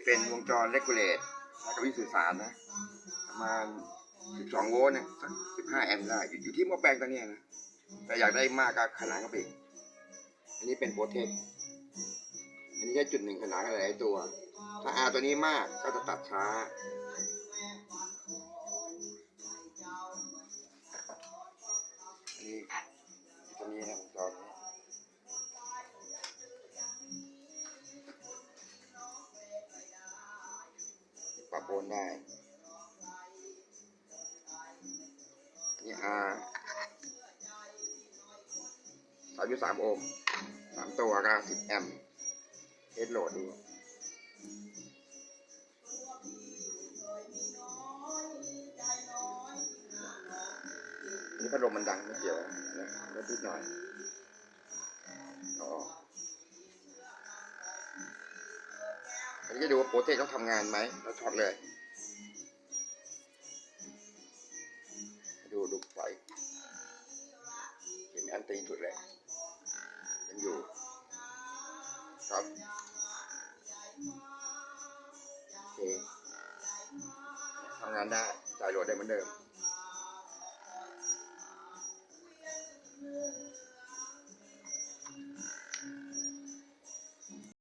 ที่เป็นวงจรเลกูเลตแล้วก็วิทยุสื่อสารนะประมาณ 12 โวลต์นะสัก15 แอมป์ได้อยู่อยู่ที่หม้อแปลงตัวนี้นะ แต่อยากได้มากก็ขนานกับอีกอันนี้เป็นโปรเทคอันนี้แค่จุดหนึ่งขนานกับหลายตัว ถ้าอาตัวนี้มากก็จะตัดช้าอันนี้ตัวนี้นะวงจรนี้ นได้นี่ R สามจุดสามโอห์มสามตัวก็สิบแอมป์เทสโหลดดูนี่พัดลมมันดังไม่เกี่ยวนะแล้วนิดหน่อยอ๋อ อันนี้จะดูว่าโปรเทคต้องทำงานไหมแล้วช็อตเลย ดูดูไฟเห็นอันตีนสุดเลยยังอยู่ ครับโอเคทำงานได้จ่ายโหลดได้เหมือนเดิม